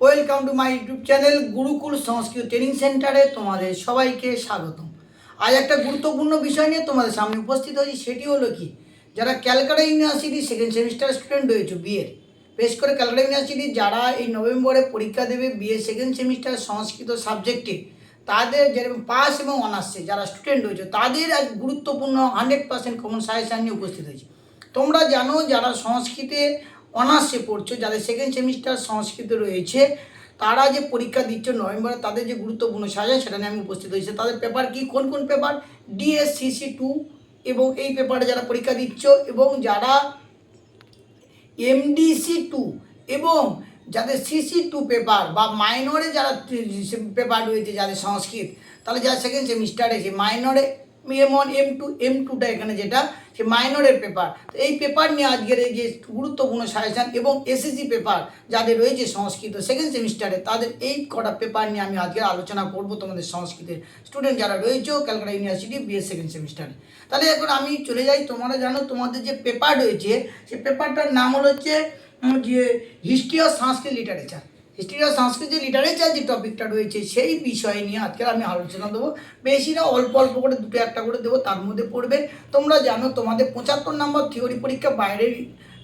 Welcome to my YouTube channel Gurukul Sanskrit training সেন্টারে তোমাদের সবাইকে স্বাগতম। আজ একটা গুরুত্বপূর্ণ বিষয় নিয়ে তোমাদের সামনে উপস্থিত হয়েছি, সেটি হলো কি? যারা Calcutta university second semester student রয়েছে বিএর বেশ করে ক্যালকাটা ইউনিভার্সিটি যারা এই নভেম্বরে পরীক্ষা দেবে বিএ সেকেন্ড সেমিস্টার সংস্কৃত সাবজেক্টে তাদের যেরকম পাস এবং অনার্সে যারা স্টুডেন্ট রয়েছে, তাদের আজ গুরুত্বপূর্ণ হান্ড্রেড পার্সেন্ট কমন সাজেশান নিয়ে উপস্থিত হয়েছে। তোমরা জানো যারা সংস্কৃতে অনার্সে পড়ছো, যাদের সেকেন্ড সেমিস্টার সংস্কৃত রয়েছে, তারা যে পরীক্ষা দিচ্ছে নভেম্বরে, তাদের যে গুরুত্বপূর্ণ সাজা, সেটা নিয়ে আমি উপস্থিত হয়েছি। তাদের পেপার কি? কোন কোন পেপার ডিএসসিসি টু এবং এই পেপারে যারা পরীক্ষা দিচ্ছ এবং যারা এমডিসি টু এবং যাদের সিসি টু পেপার বা মাইনরে যারা পেপার রয়েছে, যাদের সংস্কৃত, তাহলে যারা সেকেন্ড সেমিস্টারে যে মাইনরে M one M two M টুটা এখানে যেটা, সে মাইনরের পেপার তো এই পেপার নিয়ে আজকের এই যে গুরুত্বপূর্ণ সাজেশান এবং এসএসসি পেপার যাদের রয়েছে সংস্কৃত সেকেন্ড সেমিস্টারে তাদের এই কটা পেপার নিয়ে আমি আজকে আলোচনা করব তোমাদের সংস্কৃতের। স্টুডেন্ট যারা রয়েছে, ক্যালকাটা ইউনিভার্সিটি বিএস সেকেন্ড সেমিস্টারে তাহলে এখন আমি চলে যাই, তোমরা জানো তোমাদের যে পেপার রয়েছে, সে পেপারটার নাম হলো হচ্ছে যে history of Sanskrit literature history of Sanskrit literature যে টপিকটা রয়েছে, সেই বিষয় নিয়ে আজকে আমি আলোচনা দেবো। বেশি না, অল্প অল্প করে দুটো একটা করে দেবো, তার মধ্যে পড়বে। তোমরা জানো, তোমাদের পঁচাত্তর নম্বর থিওরি পরীক্ষা বাইরের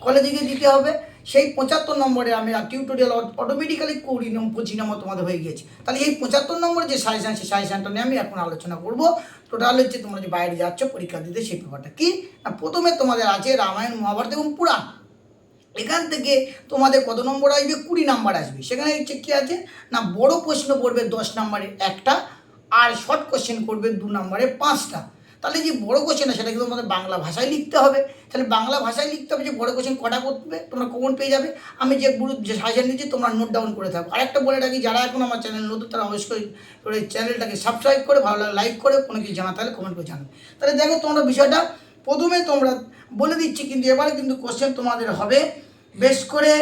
কলেজে গিয়ে দিতে হবে। সেই পঁচাত্তর নম্বরে আমি টিউটোরিয়াল অটোমেটিক্যালি কুড়ি নম্বর পঁচিশ নম্বর তোমাদের হয়ে গিয়েছে। তাহলে এই পঁচাত্তর নম্বর যে সাজেশান সেই সাজেশানটা নিয়ে আমি এখন আলোচনা করব। টোটাল হচ্ছে তোমরা যে বাইরে যাচ্ছ, পরীক্ষা দিতে, সেই পেপারটা কি? প্রথমে তোমাদের আছে রামায়ণ, মহাভারত এবং পুরাণ। এখান থেকে তোমাদের কত নম্বর আসবে? কুড়ি নাম্বার আসবে। সেখানে হচ্ছে কী আছে? না, বড় প্রশ্ন পড়বে দশ নম্বরে একটা, আর শর্ট কোশ্চেন করবে দু নম্বরে পাঁচটা। তাহলে যে বড় কোশ্চেন সেটা কিন্তু তোমাদের বাংলা ভাষায় লিখতে হবে। তাহলে বাংলা ভাষায় লিখতে হবে যে বড় কোশ্চেন কটা করবে, তোমরা কমন পেয়ে যাবে? আমি যে গুরু যে সাজেশন দিচ্ছি, তোমরা নোট ডাউন করে থাকো। আরেকটা বলে রাখি, যারা এখন আমার চ্যানেল নতুন, তারা অবশ্যই চ্যানেলটাকে সাবস্ক্রাইব করে, ভালো লাগে লাইক করে, কোনো কিছু জানা তাহলে কমেন্ট করে জানাবে। তাহলে দেখো তোমরা বিষয়টা, প্রথমে তোমরা বলে দিচ্ছি, কিন্তু এবারে কিন্তু কোশ্চেন তোমাদের হবে। বেশ করে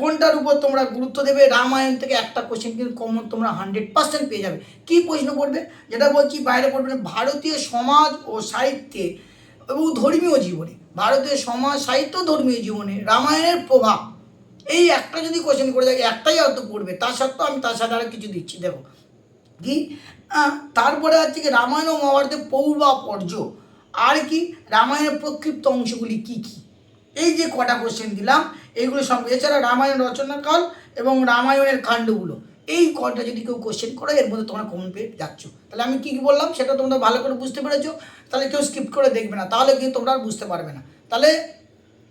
কোনটার উপর তোমরা গুরুত্ব দেবে? রামায়ণ থেকে একটা কোশ্চেন কিন্তু কমন তোমরা হান্ড্রেড পার্সেন্ট পেয়ে যাবে। কী প্রশ্ন পড়বে যেটা বলছি, বাইরে পড়বে ভারতীয় সমাজ ও সাহিত্যে এবং ধর্মীয় জীবনে। ভারতীয় সমাজ, সাহিত্য, ধর্মীয় জীবনে রামায়ণের প্রভাব। এই একটা যদি কোশ্চেন করে থাকে, একটাই হয়তো পড়বে। তা সত্ত্বেও আমি তার সাথে আরও কিছু দিচ্ছি, দেখো। কি? তারপরে হচ্ছে কি, রামায়ণ ও মহাভারতের পৌর্বাপর্য। আর কি? রামায়ণের প্রক্ষিপ্ত অংশগুলি কি কি? এই যে কটা কোশ্চেন দিলাম এইগুলো সব, এছাড়া রামায়ণ রচনাকাল এবং রামায়ণের কাণ্ডগুলো। এই কটা যদি কেউ কোশ্চেন করো, এর মধ্যে তোমরা কমন পেয়ে যাচ্ছ। তাহলে আমি কী কী বললাম, সেটা তোমরা ভালো করে বুঝতে পেরেছ। তাহলে কেউ স্কিপ করে দেখবে না, তাহলে কিন্তু তোমরা আর বুঝতে পারবে না। তাহলে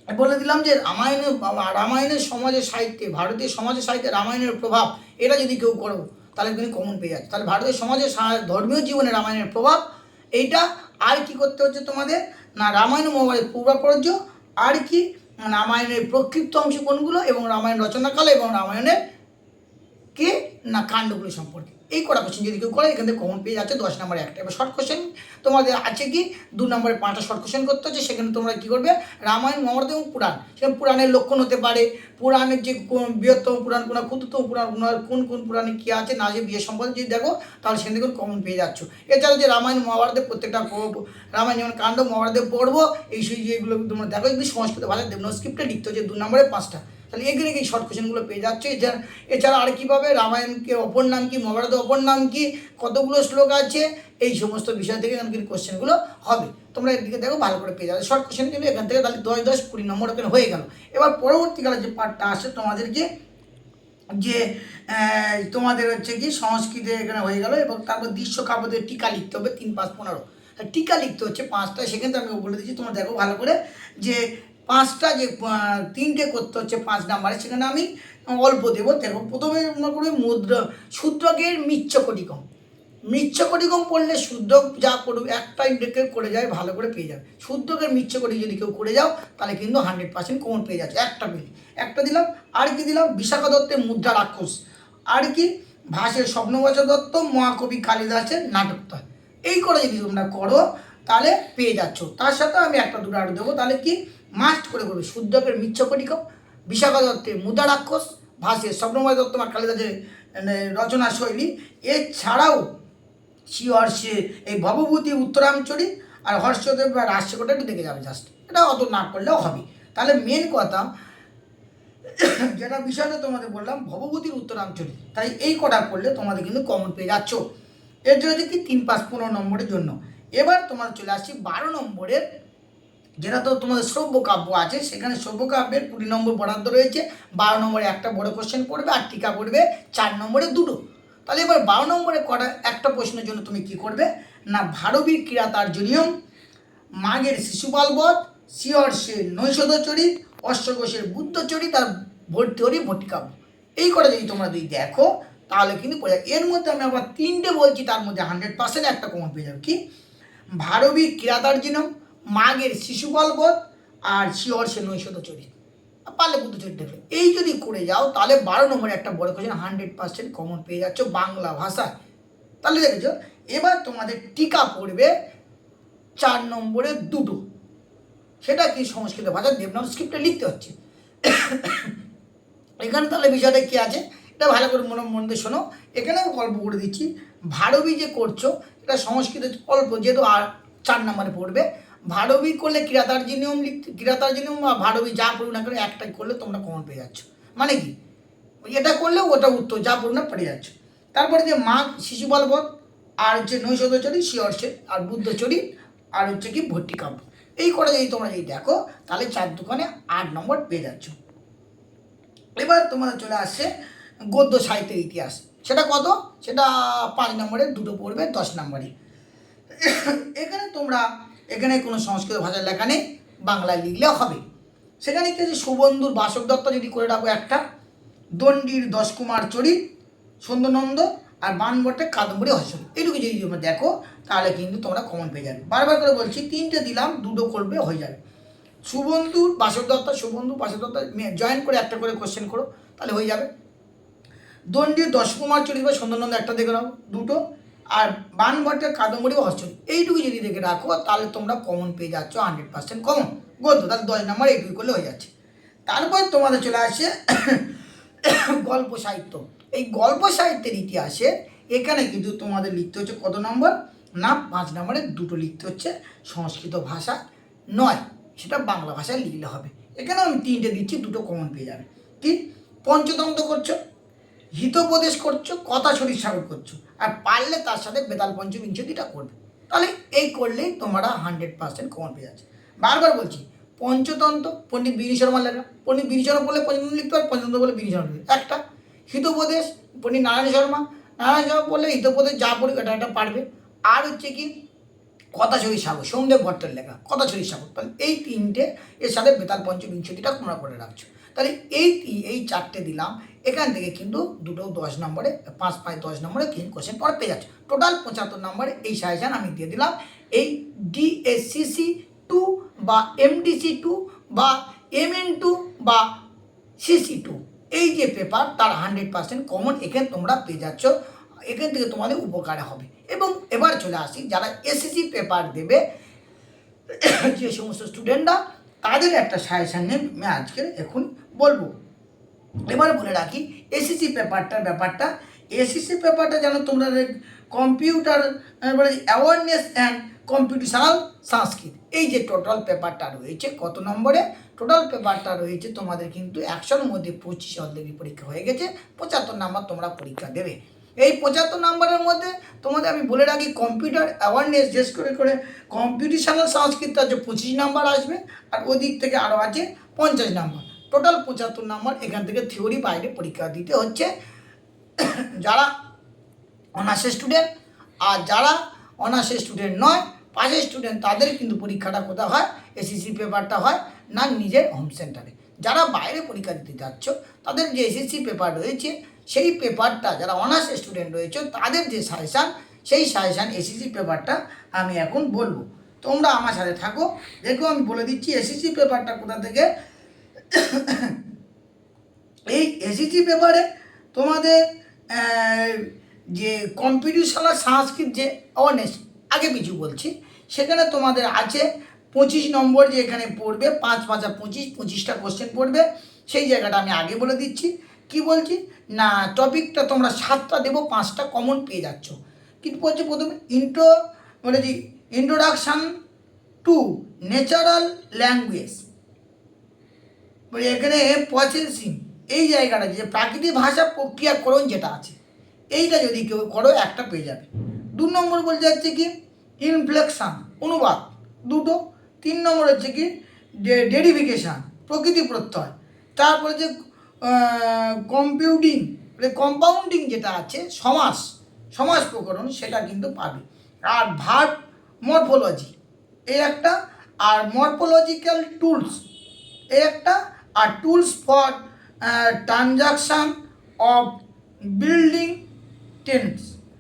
বলে দিলাম যে রামায়ণের রামায়ণের সমাজের সাহিত্যে, ভারতীয় সমাজের সাহিত্যে রামায়ণের প্রভাব, এটা যদি কেউ করো, তাহলে তুমি কমন পেয়ে যাচ্ছে। তাহলে ভারতীয় সমাজের ধর্মীয় জীবনে রামায়ণের প্রভাব, এইটা আর কি করতে হচ্ছে তোমাদের? না রামায়ণ মহাভারত পূর্বাপর্য আর কি? রামায়ণের প্রক্ষিপ্ত অংশ কোনগুলো এবং রামায়ণ রচনাকাল এবং রামায়ণের কে? না কাণ্ডগুলো সম্পর্কে। এই কটা কোশ্চেন যদি কেউ করে, এখান থেকে কমন পেয়ে যাচ্ছে দশ নম্বরে একটা। এবার শর্ট কোশ্চেন তোমাদের আছে কি? দু নম্বরে পাঁচটা শর্ট কোশ্চেন করতে হচ্ছে, সেখানে তোমরা কী করবে? রামায়ণ, মহাভারত এবং পুরাণ। সেখানে পুরাণের লক্ষণ হতে পারে। পুরাণের যে বৃহত্তম পুরাণ, কোন ক্ষুদ্রতম পুরাণ, কোন কোন কোন পুরাণে কী আছে না যে বিয়ে সম্পর্কে যদি দেখো, তাহলে সেখান থেকে কমন পেয়ে যাচ্ছ। এছাড়াও যে রামায়ণ, মহাভারতের প্রত্যেকটা রামায়ণ যেমন কাণ্ড মহাভারতে পড়ব এই সেই যেগুলো তোমরা দেখো যদি সংস্কৃত ভাষায় দেবন স্ক্রিপ্টে লিখতে হচ্ছে দু নম্বরে পাঁচটা। তাহলে এখানে কি শর্ট কোশ্চেনগুলো পেয়ে যাচ্ছে। এছাড়া এছাড়া আর কীভাবে রামায়ণকে, অপর নাম কি, মহাভারতের অপর নাম কী, কতগুলো শ্লোক আছে, এই সমস্ত বিষয় থেকে এখানে কিন্তু কোশ্চেনগুলো হবে। তোমরা এদিকে দেখো, ভালো করে পেয়ে যাবে। শর্ট কোশ্চেন কিন্তু এখান থেকে তাহলে দশ দশ, কুড়ি নম্বর এখানে হয়ে গেল। এবার পরবর্তীকালে যে পার্টটা আসে তোমাদেরকে যে তোমাদের হচ্ছে কি, সংস্কৃতে এখানে হয়ে গেল এবং তারপর দৃশ্য কাব্যদের টিকা লিখতে হবে, তিন, পাঁচ, পনেরো। টিকা লিখতে হচ্ছে পাঁচটা সেখানে আমি বলে দিচ্ছি, তোমরা দেখো ভালো করে যে পাঁচটা যে তিনটে করতে হচ্ছে পাঁচ নাম্বারে, সেখানে আমি অল্প দেবো। দেখো, প্রথমে মনে করবে মুদ্রা, সূত্রকের মিচ্ছকটিকম। মিচ্ছকটিকম পড়লে শুদ্ধ যা করুক, একটা ইন্ডেকে করে যায়, ভালো করে পেয়ে যাবে। শুদ্ধকের মিচ্ছকটি যদি কেউ করে যাও, তাহলে কিন্তু হান্ড্রেড পার্সেন্ট কমন পেয়ে যাচ্ছে। একটা পেলে একটা দিলাম, আর কি দিলাম? বিশাখা দত্তের মুদ্রা রাক্ষস। আর কি? ভাষের স্বপ্নবচন দত্ত, মহাকবি কালিদাসের নাটকটা। এই করে যদি তোমরা করো, তাহলে পেয়ে যাচ্ছ। তার সাথে আমি একটা দুটো আরও দেবো। তাহলে কি? মাস্ট করে করবে। শুদ্ধকের মিচ্ছকটিকম বিশাখা দত্তের মুদ্রা রাক্ষস ভাষের স্বপ্নময় দত্ত আর কালিদাসের রচনা শৈলী। এছাড়াও শিওর সে এই ভবভূতি উত্তরাঞ্চলী আর হর্ষদেব বা রাজশেখরটা একটু দেখে যাবে জাস্ট এটা অত না করলেও হবে। তাহলে মেন কথা, যেটা বিষয়টা তোমাদের বললাম, ভবভূতির উত্তরাঞ্চলে। তাই এই কটা করলে তোমাদের কিন্তু কমন পেয়ে যাচ্ছ। এর জন্য কি তিন পাঁচ পনেরো নম্বরের জন্য। এবার তোমার চলে আসছি বারো নম্বরের যেটা তো তোমাদের শ্রব্য কাব্য আছে, সেখানে শ্রব্য কাব্যের কুড়ি নম্বর বরাদ্দ রয়েছে, বারো নম্বরে একটা বড় কোশ্চেন পড়বে আর টিকা পড়বে চার নম্বরে দুটো। তাহলে এবার বারো নম্বরে কটা একটা প্রশ্নের জন্য তুমি কি করবে? না ভারবীর ক্রীড়া তার জনিয়ম মাঘের শিশুপাল বধ শিয়র্ষের নৈষধ চরিত, অশ্বঘোষের বুদ্ধ চরিত আর ভর্তি হরি ভর্তিকাব্য এই করে যদি তোমরা যদি দেখো, তাহলে কিন্তু। এর মধ্যে আমি আবার তিনটে বলছি, তার মধ্যে হান্ড্রেড পার্সেন্ট একটা কমন পেয়ে যাবে। কি? ভারবী ক্রীড়াতার্জিনম মাঘের শিশুপাল বধ আর শিয়র্ষের নৈষধ চরিত। পারলে বুদ্ধ চরিত দেখবে এই যদি করে যাও, তাহলে বারো নম্বরে একটা বড় কোশ্চেন হান্ড্রেড পার্সেন্ট কমন পেয়ে যাচ্ছ বাংলা ভাষায়। তাহলে দেখেছ, এবার তোমাদের টিকা পড়বে চার নম্বরে দুটো। সেটা কি সংস্কৃত ভাষা? দেবনাথ স্ক্রিপ্টে লিখতে হচ্ছে। এখানে তাহলে বিষয়টা কি আছে? এটা ভালো করে মনে মন দিয়ে শোনো এখানেও গল্প করে দিচ্ছি। ভারবী যে করছ, এটা সংস্কৃত অল্প, যেহেতু আর চার নম্বরে পড়বে। ভারবী করলে কিরাতার্জি নিয়ম বা ভারবী যা পড়ুন না করে একটাই করলে তোমরা কমন পেয়ে যাচ্ছ। মানে কি? এটা করলে ওটা উত্তর যা পড়ুন না পেরে যাচ্ছ। তারপরে যে শিশুপাল বধ, আর হচ্ছে নৈশদচরী শিয়র্ষের আর বুদ্ধচরী আর হচ্ছে কি ভর্তি ভর্তিকাব্য এই করে যদি তোমরা যদি দেখো, তাহলে চার দোকানে আট নম্বর পেয়ে যাচ্ছ। এবার তোমাদের চলে আসছে গদ্য সাহিত্যের ইতিহাস। সেটা কত? সেটা পাঁচ নম্বরে দুটো পড়বে দশ নম্বরে এখানে তোমরা এখানে কোনো সংস্কৃত ভাষার লেখা নেই, বাংলায় লিখলেও হবে। সেখানে কি আছে? সুবন্ধুর বাসক দত্ত যদি করে রাখব একটা, দণ্ডির দশকুমার চরিত সুন্দরনন্দ আর বানবটে কাদম্বরী হসন। এটুকু যদি তোমরা দেখো, তাহলে কিন্তু তোমরা কমন পেয়ে যাবে। বারবার করে বলছি, তিনটে দিলাম, দুটো করবে, হয়ে যাবে। সুবন্ধুর বাসক দত্ত, সুবন্ধু বাসক দত্ত জয়েন করে একটা করে কোশ্চেন করো, তাহলে হয়ে যাবে। দণ্ডির দশকুমার চরিত বা সুন্দরনন্দ একটা দেখে নাও, দুটো। আর বানভট্টের কাদম্বরী বা এইটুকু যদি দেখে রাখো, তাহলে তোমরা কমন পেয়ে যাচ্ছ হান্ড্রেড পার্সেন্ট কমন গদ্য, তাহলে দশ নম্বর এইটুকু করলে হয়ে যাচ্ছে। তারপর তোমাদের চলে আসে গল্প সাহিত্য। এই গল্প সাহিত্যের ইতিহাসে এখানে কিন্তু তোমাদের লিখতে হচ্ছে কত নম্বর না, পাঁচ নম্বরে দুটো লিখতে হচ্ছে, সংস্কৃত ভাষা নয়, সেটা বাংলা ভাষায় লিখলে হবে। এখানে আমি তিনটে দিচ্ছি, দুটো কমন পেয়ে যাবে। কি? পঞ্চতন্ত্র করছ? হিতোপদেশ করছ, কথা শরীর সাগর করছ। আর পারলে তার সাথে বেতাল পঞ্চবিংশতিটা করবে। তাহলে এই করলেই তোমরা হান্ড্রেড পার্সেন্ট কমন পেয়ে যাচ্ছে। বারবার বলছি, পঞ্চতন্ত্র, পণ্ডিত বিনি শর্মা লেখা। পণ্ডিত বিনি শর্মা বলে পঞ্চতন্ত্র লিখতে পারে, পঞ্চতন্ত্র বলে বিনি শর্মা লিখতে একটা, হিতোপদেশ, পণ্ডিত নারায়ণ শর্মা। নারায়ণ শর্মা বললে হিতোপদেশ যা পড়বে এটা এটা পারবে। আর হচ্ছে কি, কথা কথাছড়ি সাগর সোমদেব ভট্টের লেখা কথাছড়ি সাগর তাহলে এই তিনটে এর সাথে বেতাল পঞ্চবিংশতিটা তোমরা করে রাখছো। তাহলে এই এই চারটে দিলাম। এখান থেকে কিন্তু দুটো দশ নম্বরে, পাঁচ পাঁচ দশ নম্বরে তিন কোশ্চেন পর পেয়ে যাচ্ছে। টোটাল পঁচাত্তর নম্বরে এই সাজেশন আমি দিয়ে দিলাম। এই ডিএসসিসি টু বা এমডিসি টু বা এমএন টু বা সিসি টু এই যে পেপার তার হান্ড্রেড পার্সেন্ট কমন এখানে তোমরা পেয়ে যাচ্ছ। এখান থেকে তোমাদের উপকার হবে। এবং এবার চলে আসি, যারা এসএসসি পেপার দেবে, যে সমস্ত স্টুডেন্টরা তাদের একটা সাজেশান নিয়ে আমি আজকে এখন বলব। এবার বলে রাখি এসিসি পেপারটার ব্যাপারটা। এসিসি পেপারটা যেন তোমরা computer awareness and competitional Sanskrit, এই যে টোটাল পেপারটা রয়েছে, কত নম্বরে? টোটাল পেপারটা রয়েছে তোমাদের কিন্তু একশোর মধ্যে পঁচিশ অলরেডি পরীক্ষা হয়ে গেছে, পঁচাত্তর নাম্বার তোমরা পরীক্ষা দেবে। এই পঁচাত্তর নাম্বারের মধ্যে তোমাদের আমি বলে রাখি কম্পিউটার অ্যাওয়ারনেস বিশেষ করে করে কম্পিটিশনাল সংস্কৃত আছে পঁচিশ নাম্বার আসবে, আর ওদিক থেকে আরও আছে পঞ্চাশ নাম্বার। টোটাল পঁচাত্তর নাম্বার, এখান থেকে থিওরি বাইরে পরীক্ষা দিতে হচ্ছে। যারা অনার্সের স্টুডেন্ট আর যারা অনার্সের স্টুডেন্ট নয় পাশের স্টুডেন্ট তাদের কিন্তু পরীক্ষাটা কোথায় হয়? এসএসসি পেপারটা হয় না নিজের হোম সেন্টারে যারা বাইরে পরীক্ষা দিতে যাচ্ছ, তাদের যে এসএসসি পেপার রয়েছে, সেই পেপারটা যারা অনার্সের স্টুডেন্ট রয়েছে, তাদের যে সাজেশান সেই সাজেশান এসএসসি পেপারটা আমি এখন বলব। তোমরা আমার সাথে থাকো। দেখো আমি বলে দিচ্ছি এসএসসি পেপারটা কোথা থেকে এই এসএসসি পেপারে তোমাদের যে কম্পিটিশনাল সংস্কৃত যে অনেস আগে পিছু বলছি, সেখানে তোমাদের আছে পঁচিশ নম্বর যে এখানে পড়বে, পাঁচ পাঁচা পঁচিশ, পঁচিশটা কোশ্চেন পড়বে, সেই জায়গাটা আমি আগে বলে দিচ্ছি। কি বলছি? না, টপিকটা তোমরা সাতটা দেবো, পাঁচটা কমন পেয়ে যাচ্ছ। কিন্তু বলছে প্রথমে? ইন্ট্রো বলেছি ইন্ট্রোডাকশান টু ন্যাচারাল ল্যাঙ্গুয়েজ এখানে প্রসেসিং এই জায়গাটা যে প্রাকৃতিক ভাষা প্রক্রিয়াকরণ যেটা আছে, এইটা যদি কেউ করো, একটা পেয়ে যাবে। দু নম্বর বলতে যাচ্ছে কি ইনফ্লেকশান অনুবাদ, দুটো। তিন নম্বর হচ্ছে কি ডেরিফিকেশান প্রকৃতি প্রত্যয়। তারপরে যে কম্পিউটিং কম্পাউন্ডিং যেটা আছে, সমাস সমাজ প্রকরণ, সেটা কিন্তু পাবে। আর ভার্ব মরফোলজি এই একটা, আর মরফোলজিক্যাল টুলস এই একটা আর tools for transaction of building tense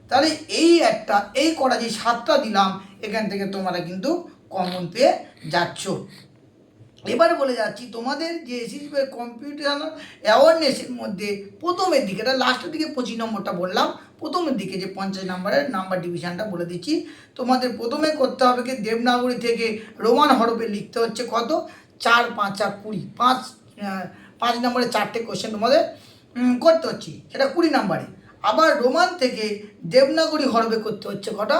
তাহলে এই একটা, এই করা যে সাতটা দিলাম, এখান থেকে তোমরা কিন্তু কমন পেয়ে যাচ্ছ। এবার বলে যাচ্ছি, তোমাদের যে এসএসসি কম্পিউটার অ্যাওয়ারনেসের মধ্যে প্রথমের দিকে, এটা লাস্টের দিকে পঁচিশ নম্বরটা বললাম, প্রথমের দিকে যে পঞ্চাশ নম্বরের নাম্বার ডিভিশনটা বলে দিচ্ছি। তোমাদের প্রথমে করতে হবে কি, দেবনাগরী থেকে রোমান হরফে লিখতে হচ্ছে কত? চার, পাঁচ পাঁচা কুড়ি, পাঁচ পাঁচ নম্বরে চারটে কোশ্চেন তোমাদের করতে হচ্ছে। সেটা কুড়ি নম্বরে। আবার রোমান থেকে দেবনাগরী হরফে করতে হচ্ছে কটা?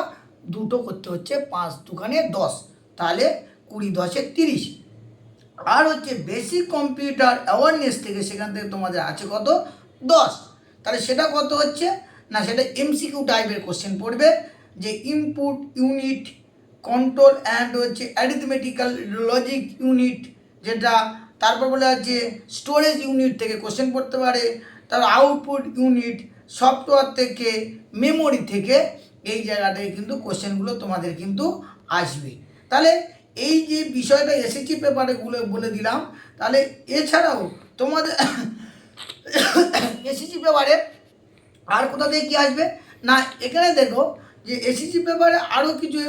দুটো করতে হচ্ছে, পাঁচ দুখানে দশ। তাহলে কুড়ি দশে তিরিশ। আর হচ্ছে বেসিক কম্পিউটার অ্যাওয়ারনেস থেকে সেখান থেকে তোমাদের আছে কত? দশ। তাহলে সেটা কত হচ্ছে? না, সেটা এমসিকিউ টাইপের কোশ্চেন পড়বে, যে ইনপুট ইউনিট কন্ট্রোল অ্যান্ড হচ্ছে অ্যারিথমেটিক্যাল লজিক ইউনিট যেটা তারপর বলে আছে স্টোরেজ ইউনিট থেকে কোশ্চেন পড়তে পারে, তারপর আউটপুট ইউনিট সফটওয়্যার থেকে মেমোরি থেকে এই জায়গাটায় কিন্তু কোশ্চেনগুলো তোমাদের কিন্তু আসবে। তাহলে এই যে বিষয়টা এসএসসি পেপারে গুলো বলে দিলাম, তাহলে এছাড়াও তোমাদের এসএসসি পেপারে আর কোথা থেকে কী আসবে? না, এখানে দেখো যে এসএসসি পেপারে আরও কিছু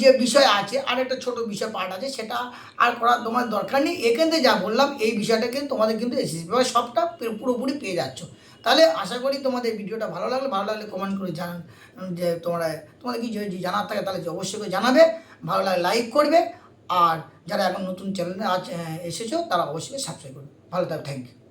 যে বিষয় আছে, আর একটা ছোটো বিষয় পার্ট আছে, সেটা আর করার তোমার দরকার নেই। এখান যা বললাম, এই বিষয়টাকে তোমাদের কিন্তু এসএসসি পেপার সবটা পুরোপুরি পেয়ে যাচ্ছ। তাহলে আশা করি তোমাদের ভিডিওটা ভালো লাগলে। ভালো লাগলে কমেন্ট করে জানান, যে তোমরা, তোমাদের কি যদি জানার থাকে, তাহলে অবশ্যই করে জানাবে। ভালো লাগলে লাইক করবে। আর যারা এখন নতুন চ্যানেলে আজ এসেছ, তারা অবশ্যই সাবস্ক্রাইব করবে। ভালো থাকবে থ্যাংক ইউ